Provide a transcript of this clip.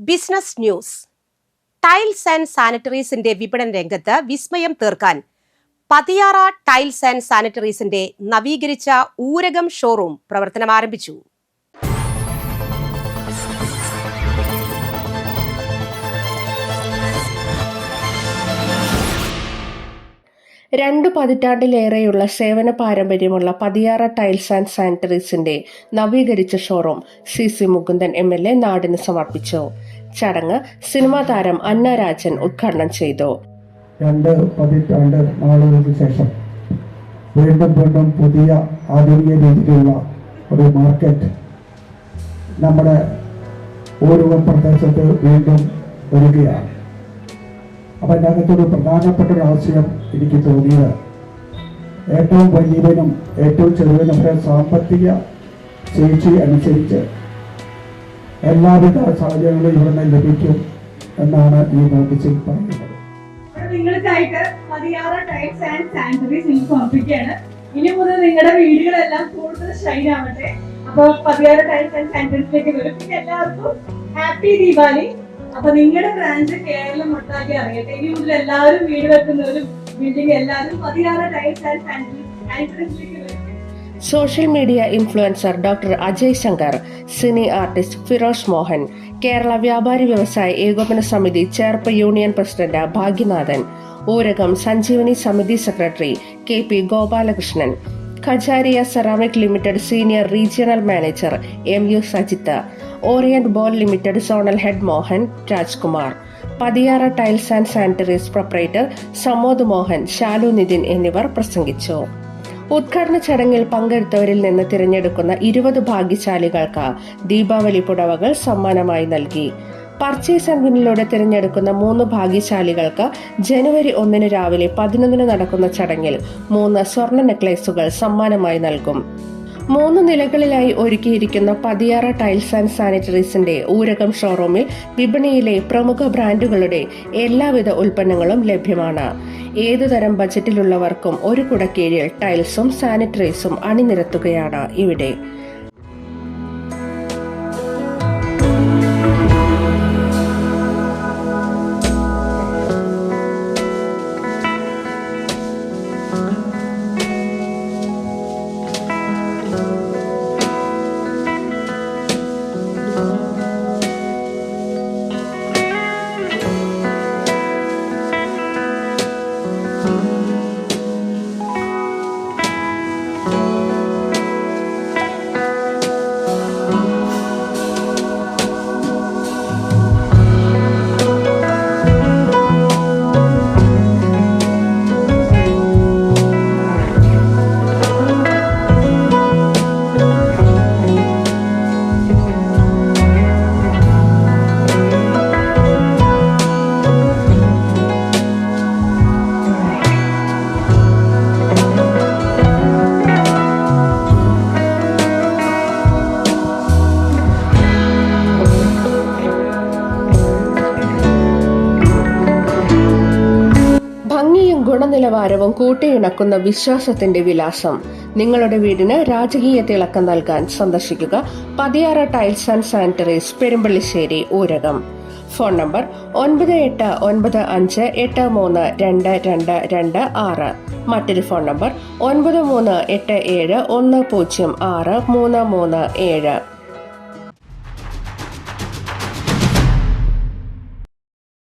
Business news. Tiles and സാനിറ്ററീസിന്റെ വിപണന രംഗത്ത് വിസ്മയം തീർക്കാൻ പതിയാറ ടൈൽസ് ആൻഡ് സാനിറ്ററീസിന്റെ നവീകരിച്ച ഊരകം ഷോറൂം പ്രവർത്തനം ആരംഭിച്ചു. രണ്ടു പതിറ്റാണ്ടിലേറെയുള്ള സേവന പാരമ്പര്യമുള്ള പതിയാറ ടൈൽസ് ആൻഡ് സാനിറ്ററീസിന്റെ നവീകരിച്ച showroom C C Mukundan M L A നാടിന് സമർപ്പിച്ചു. ചടങ്ങ് സിനിമാ താരം അന്ന രാജൻ ഉദ്ഘാടനം ചെയ്തു. രണ്ട് പതിറ്റാണ്ട് നാളുകൾക്ക് ശേഷം വീണ്ടും വീണ്ടും പുതിയ ആധുനിക രീതിയിലുള്ള ഒരു മാർക്കറ്റ് നമ്മുടെ ഓരോ പ്രദേശത്ത് വീണ്ടും വരികയാണ്. അപ്പം അതിനകത്തൊരു പ്രധാനപ്പെട്ട ഒരു ആവശ്യം എനിക്ക് തോന്നിയത് ഏറ്റവും വലിയവനും ഏറ്റവും ചെറുവനും ഒക്കെ സാമ്പത്തിക ശേഷി അനുസരിച്ച് എല്ലാവിധ സാഹചര്യങ്ങളും ഇവിടെ ലഭിക്കും എന്നാണ് ഈ നോട്ടീസിൽ പറയുന്നത്. നിങ്ങൾക്കായിട്ട് പതിയാറ് ടൈപ്സ് ആൻഡ് സാനിറ്ററീസ് നിങ്ങൾക്ക് സമർപ്പിക്കുകയാണ് ഇനി മുതൽ നിങ്ങളുടെ വീടുകളെല്ലാം കൂടുതൽ ഷൈൻ ആവട്ടെ. അപ്പൊ പതിയാറ് ടൈപ്സ് ആൻഡ് സാനിറ്ററീസിലേക്ക് വരും. പിന്നെ എല്ലാവർക്കും ഹാപ്പി ദീപാവലി അപ്പൊ നിങ്ങളുടെ ബ്രാഞ്ച് കേരളം ഒട്ടാക്കി അറിയട്ടെ. ഇനി മുതൽ എല്ലാവരും വീട് വെക്കുന്നവരും ബിൽഡിംഗ് എല്ലാവരും പതിയാറ് ടൈപ്സ് ആൻഡ് സാനിറ്ററീസിലേക്ക് വരും. Social media influencer doctor Ajay Shankar cine artist Firoz Mohan Kerala വ്യാപാരി വ്യവസായ ഏകോപന സമിതി ചേർപ്പ് യൂണിയൻ പ്രസിഡന്റ് ഭാഗ്യനാഥൻ ഊരകം സഞ്ജീവനി സമിതി secretary K P Gopalakrishnan Kajaria ceramic limited senior regional manager M U Sajith Orient Bell limited zonal head Mohan Rajkumar Pathiyara tiles and sanitaries proprietor Samod Mohan Shalu Nithin എന്നിവർ പ്രസംഗിച്ചു. ഉദ്ഘാടന ചടങ്ങിൽ പങ്കെടുത്തവരിൽ നിന്ന് തിരഞ്ഞെടുക്കുന്ന ഇരുപത് ഭാഗ്യശാലികൾക്ക് ദീപാവലി പുടവകൾ സമ്മാനമായി നൽകി. പർച്ചേസ് ആൻഡ് വിനിലൂടെ തിരഞ്ഞെടുക്കുന്ന മൂന്ന് ഭാഗ്യശാലികൾക്ക് ജനുവരി ഒന്നിന് രാവിലെ പതിനൊന്നിന് നടക്കുന്ന ചടങ്ങിൽ മൂന്ന് സ്വർണ നെക്ലേസുകൾ സമ്മാനമായി നൽകും. മൂന്ന് നിലകളിലായി ഒരുക്കിയിരിക്കുന്ന പതിയാറ ടൈൽസ് ആൻഡ് സാനിറ്ററീസിന്റെ ഊരകം ഷോറൂമിൽ വിപണിയിലെ പ്രമുഖ ബ്രാൻഡുകളുടെ എല്ലാവിധ ഉൽപ്പന്നങ്ങളും ലഭ്യമാണ്. ഏതുതരം ബജറ്റിലുള്ളവർക്കും ഒരു കുടക്കീഴിൽ ടൈൽസും സാനിറ്ററീസും അണിനിരത്തുകയാണ് ഇവിടെ. ഗുണനിലവാരവും കൂട്ടിയിണക്കുന്ന വിശ്വാസത്തിന്റെ വിലാസം. നിങ്ങളുടെ വീടിന് രാജകീയ തിളക്കം നൽകാൻ സന്ദർശിക്കുക. Pathiyara tiles and sanitaries Perumpallissery Oorakam. Phone number ഒൻപത് എട്ട് ഒൻപത് അഞ്ച് എട്ട് മൂന്ന് രണ്ട് രണ്ട് രണ്ട് ആറ്. മറ്റൊരു ഫോൺ നമ്പർ ഒൻപത് മൂന്ന് എട്ട് ഏഴ് ഒന്ന് പൂജ്യം ആറ് മൂന്ന് മൂന്ന് ഏഴ്.